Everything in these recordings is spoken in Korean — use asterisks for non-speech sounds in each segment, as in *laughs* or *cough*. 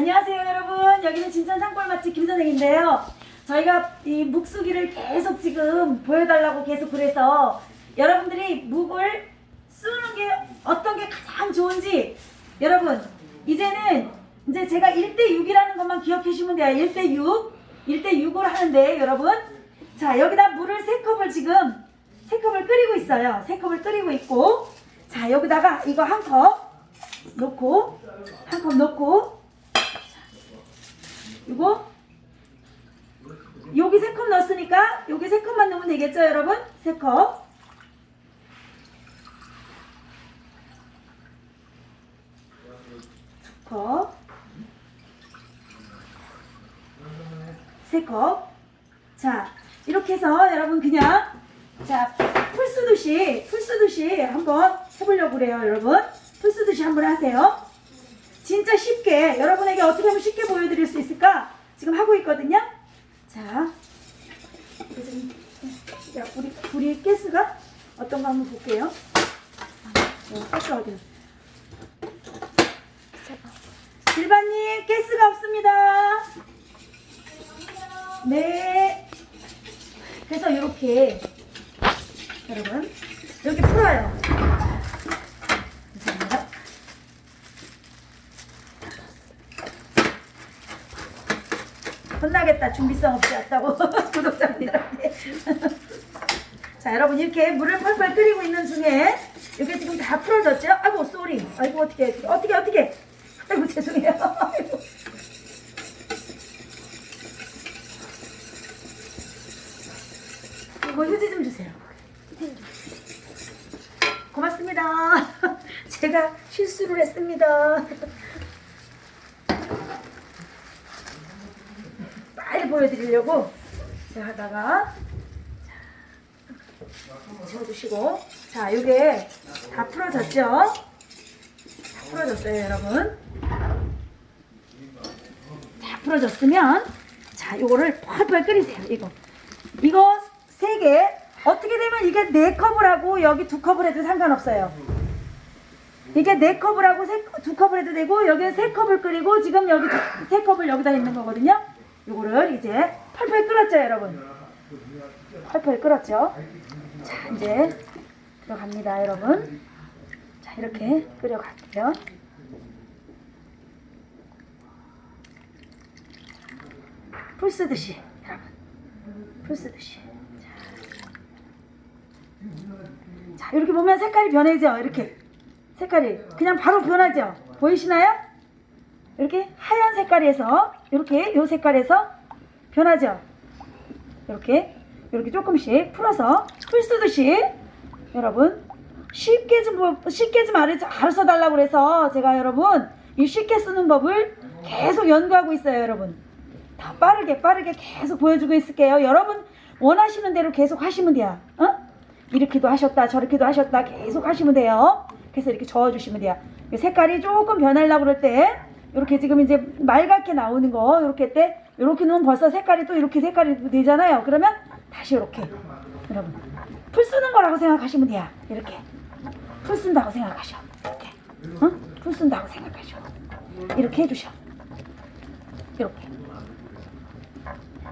안녕하세요 여러분. 여기는 진천 산골 맛집 김선생인데요. 저희가 이 묵수기를 계속 지금 보여달라고 계속 그래서 여러분들이 묵을 쓰는 게 어떤 게 가장 좋은지 여러분 이제는 이제 제가 1대6이라는 것만 기억해 주시면 돼요. 1대6 1대6으로 하는데 여러분. 자 여기다 물을 3컵을 지금 3컵을 끓이고 있어요. 3컵을 끓이고 있고. 자 여기다가 이거 한 컵 넣고 한 컵 넣고 이거 여기 세컵 넣었으니까 여기 세 컵만 넣으면 되겠죠 여러분 세컵 컵, 세 컵. 자, 이렇게 해서 여러분 그냥 자, 풀 쓰듯이 풀 쓰듯이 한번 해보려고 그래요, 여러분. 풀 쓰듯이 한번 하세요. 진짜 쉽게 여러분에게 어떻게 하면 쉽게 보여드릴 수 있을까? 지금 하고 있거든요. 자, 우리 우리 가스가 어떤가 한번 볼게요. 어, 가스 어디? 일반님 가스가 없습니다. 네. 그래서 이렇게 여러분 이렇게 풀어요. 감사합니다. 혼나겠다. 준비성 없이 왔다고. *laughs* 구독자분들한테. *laughs* 자 여러분 이렇게 물을 펄펄 끓이고 있는 중에 이게 지금 다 풀어졌죠? 아이고 쏘리. 아이고 어떻게 어떻게 어떻게? *laughs* 아이고 죄송해요. 아이고. 이거 휴지 좀 주세요. 고맙습니다. 제가 실수를 했습니다 보여드리려고 제가 하다가 자, 지워주시고. 자 이게 다 풀어졌죠? 다 풀어졌어요 여러분. 다 풀어졌으면 자 요거를 펄펄 끓이세요 이거. 이거 세 개. 어떻게 되면 이게 네 컵을 하고 여기 두 컵을 해도 상관없어요. 이게 네 컵을 하고 세, 두 컵을 해도 되고 여기는 세 컵을 끓이고 지금 여기 두- 세 컵을 여기다 있는 거거든요. 요거를 이제 펄펄 끓었죠, 여러분. 펄펄 끓었죠. 자, 이제 들어갑니다, 여러분. 자, 이렇게 끓여갈게요. 풀 쓰듯이, 여러분. 풀 쓰듯이. 자, 이렇게 보면 색깔이 변해져, 이렇게. 색깔이 그냥 바로 변하죠. 보이시나요? 이렇게 하얀 색깔에서 이렇게 요 색깔에서 변하죠. 이렇게 이렇게 조금씩 풀어서 풀 쓰듯이 여러분 쉽게 좀 보- 쉽게 좀 알려서 달라고 그래서 제가 여러분 이 쉽게 쓰는 법을 계속 연구하고 있어요, 여러분. 더 빠르게 빠르게 계속 보여주고 있을게요. 여러분 원하시는 대로 계속 하시면 돼요. 어? 이렇게도 하셨다 저렇게도 하셨다 계속 하시면 돼요. 그래서 이렇게 저어주시면 돼요. 이 색깔이 조금 변하려고 그럴 때 이렇게 지금 이제 맑게 나오는 거 이렇게 때 이렇게 놓으면 벌써 색깔이 또 이렇게 색깔이 되잖아요. 그러면 다시 이렇게 여러분 풀 쓰는 거라고 생각하시면 돼요. 이렇게 풀 쓴다고 생각하셔. 이렇게 어? 풀 쓴다고 생각하셔. 이렇게 해주셔. 이렇게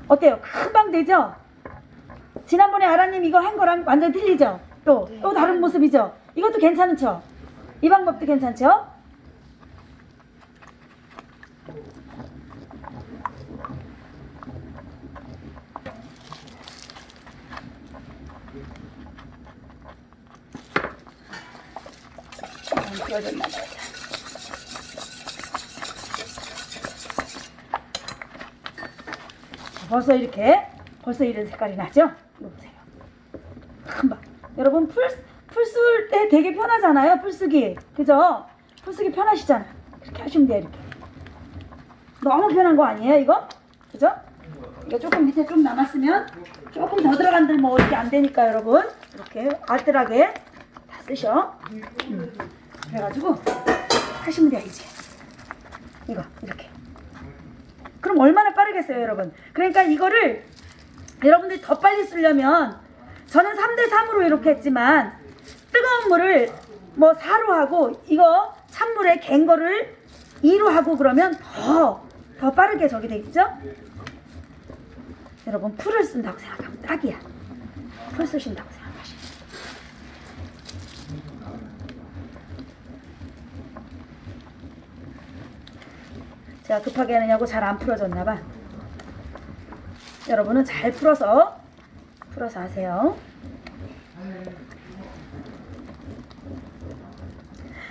어때요? 금방 되죠? 지난번에 아라님 이거 한 거랑 완전 틀리죠? 또, 또 다른 모습이죠? 이것도 괜찮죠? 이 방법도 괜찮죠? 안 띄워졌나 봐요. 자, 벌써 이렇게 벌써 이런 색깔이 나죠? 보세요. 금방. 여러분 풀 풀 쓸 때 되게 편하잖아요. 풀쓰기. 그죠? 풀쓰기 편하시잖아. 그렇게 하시면 돼요. 이렇게. 너무 편한 거 아니에요, 이거? 그죠? 이거 조금 밑에 좀 남았으면 조금 더 들어간들 뭐 이렇게 안 되니까 여러분 이렇게 알뜰하게 다 쓰셔. 음. 그래가지고 하시면 돼요 이제. 이거 이렇게. 그럼 얼마나 빠르겠어요, 여러분? 그러니까 이거를 여러분들이 더 빨리 쓰려면 저는 3대 3으로 이렇게 했지만 뜨거운 물을 뭐 4로 하고 이거 찬물에 갠 거를 2로 하고 그러면 더, 더 빠르게 저기 되겠죠? 여러분 풀을 쓴다고 생각하면 딱이야. 풀 쓰신다고 생각하시면. 제가 급하게 하느냐고 잘 안 풀어졌나 봐. 여러분은 잘 풀어서 풀어서 하세요.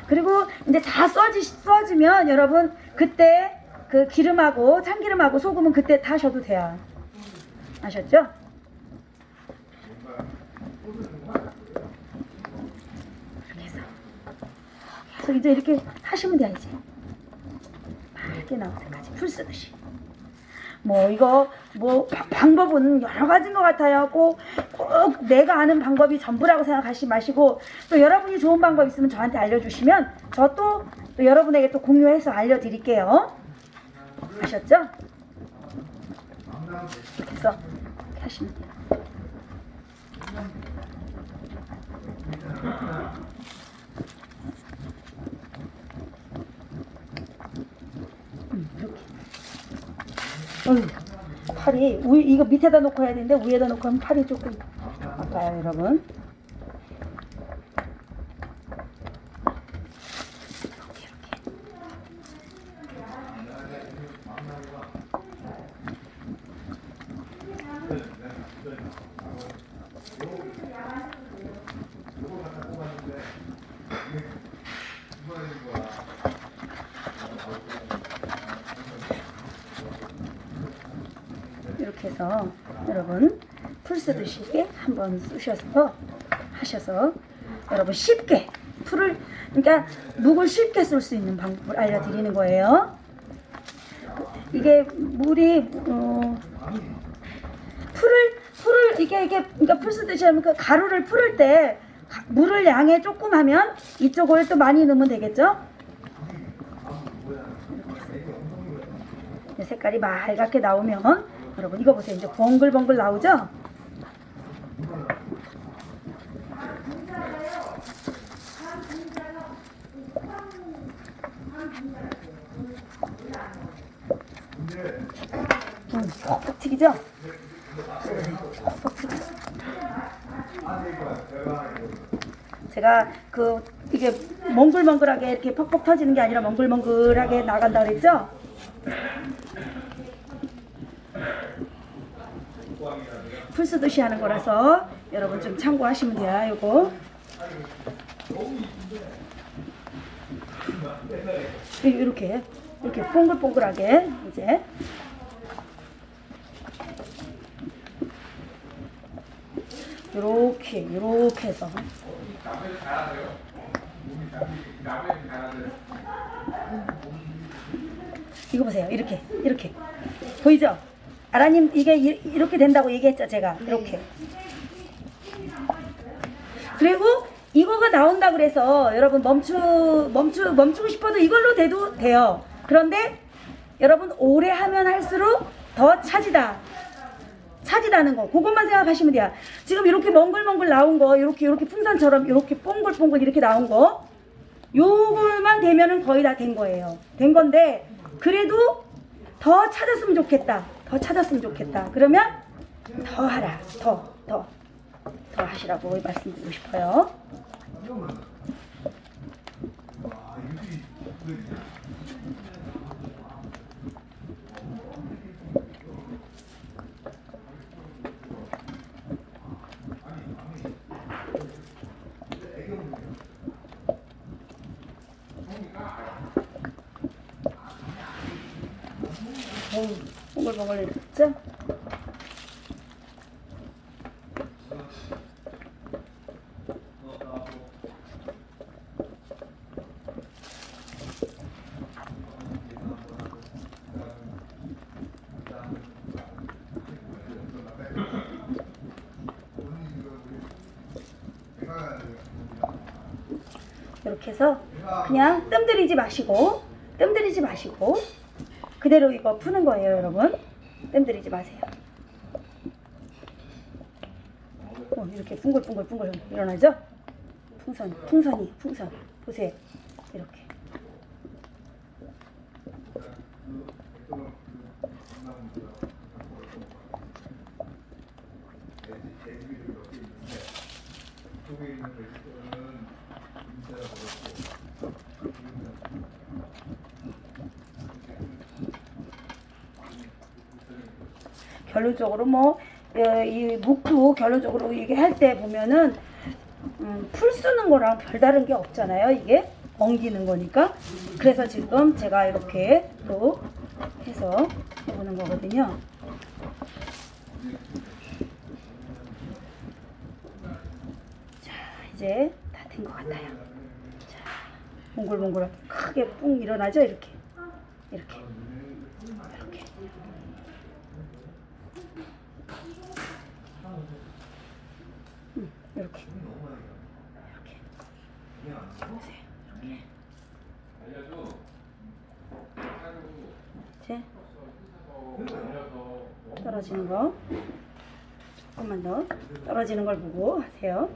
그리고 이제 다 써지 써지면 여러분 그때 그 기름하고 참기름하고 소금은 그때 타셔도 돼요. 아셨죠? 이렇게 해서 계속 이제 이렇게 하시면 돼요 이제 맑게 나올 때까지 풀 쓰듯이. 뭐 이거 뭐 바- 방법은 여러 가지인 것 같아요. 꼭, 꼭 내가 아는 방법이 전부라고 생각하지 마시고 또 여러분이 좋은 방법 있으면 저한테 알려주시면 저또또 여러분에게 또 공유해서 알려드릴게요. 아셨죠? 이렇게 해서 하시면 돼요. 음, 이렇게. 팔이 위, 이거 밑에다 놓고 해야 되는데 위에다 놓고 하면 팔이 조금 아파요 여러분 이렇게 이렇게 이렇게 해서 여러분 풀 쓰듯이 한번 쑤셔서 하셔서 여러분 쉽게 풀을 그러니까 묵을 쉽게 쓸 수 있는 방법을 알려드리는 거예요. 이게 물이 어, 풀을 풀을 이게 이게 그러니까 풀 쓰듯이 하면 그 가루를 풀을 때 가- 물을 양에 조금 하면 이쪽을 또 많이 넣으면 되겠죠? 색깔이 맑게 나오면 여러분 이거 보세요 이제 번글번글 나오죠? 음? 톡톡 튀기죠? 제가 그 이게 몽글몽글하게 이렇게 퍽퍽 터지는 게 아니라 몽글몽글하게 나간다 그랬죠? 풀 쓰듯이 하는 거라서 여러분 좀 참고하시면 돼요. 요거 이렇게 이렇게 동글동글하게 이제 요렇게 요렇게 해서 이거 보세요. 이렇게 이렇게 보이죠? 아라님 이게 이- 이렇게 된다고 얘기했죠 제가. 이렇게. 그리고 이거가 나온다 그래서 여러분 멈추 멈추 멈추고 싶어도 이걸로 돼도 돼요. 그런데 여러분 오래 하면 할수록 더 차지다. 차지다는 거. 그것만 생각하시면 돼요. 지금 이렇게 멍글멍글 나온 거 이렇게 이렇게 풍선처럼 이렇게 뽕글뽕글 이렇게 나온 거 요걸만 되면은 거의 다 된 거예요. 된 건데 그래도 더 찾았으면 좋겠다. 더 찾았으면 좋겠다. 그러면 더 하라. 더, 더, 더 하시라고 말씀드리고 싶어요. 어 우, 몽글몽글 이랬죠? 이렇게 해서 그냥 뜸 들이지 마시고 뜸 들이지 마시고 그대로 이거 푸는 거예요 여러분. 뜸 들이지 마세요. 어, 이렇게 붕글붕글붕글 일어나죠? 풍선 풍선이 풍선. 보세요. 이렇게 결론적으로 뭐이 묵도 결론적으로 이게 할 때 보면은 음, 풀 쓰는 거랑 별다른 게 없잖아요. 이게 엉기는 거니까. 그래서 지금 제가 이렇게 또 해서 해보는 거거든요. 자, 이제 다 된 것 같아요. 자, 몽글몽글 크게 뿡 일어나죠? 이렇게. 이렇게. 음, 이렇게. 이렇게. 보세요. 이렇게. 떨어지는 거 조금만 더 떨어지는 걸 보고 하세요.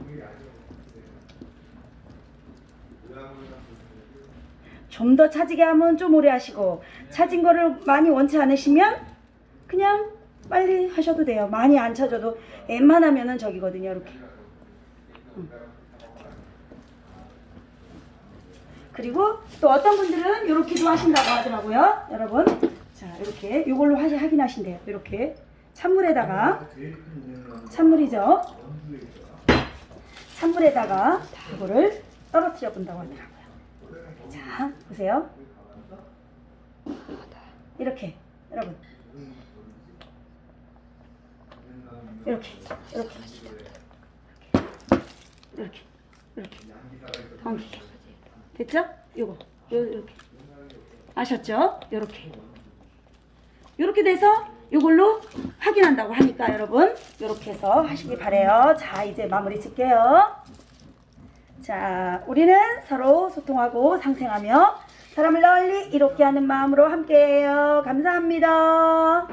좀 더 차지게 하면 좀 오래 하시고 차진 거를 많이 원치 않으시면 그냥 빨리 하셔도 돼요. 많이 안 차져도 웬만하면은 저기거든요. 이렇게. 음. 그리고 또 어떤 분들은 이렇게도 하신다고 하더라고요. 여러분. 자, 이렇게 이걸로 하시, 하긴 하신대요. 이렇게 찬물에다가 찬물이죠. 찬물에다가 이거를 떨어뜨려 본다고 하더라고요. 자, 보세요. 이렇게 여러분. 이렇게 이렇게 이렇게 이렇게 엉키게 됐죠? 요거 요 이렇게 아셨죠? 요렇게 요렇게 돼서 요걸로 확인한다고 하니까 여러분 요렇게 해서 하시기 바래요. 자 이제 마무리 짓게요. 자 우리는 서로 소통하고 상생하며 사람을 널리 이롭게 하는 마음으로 함께해요. 감사합니다.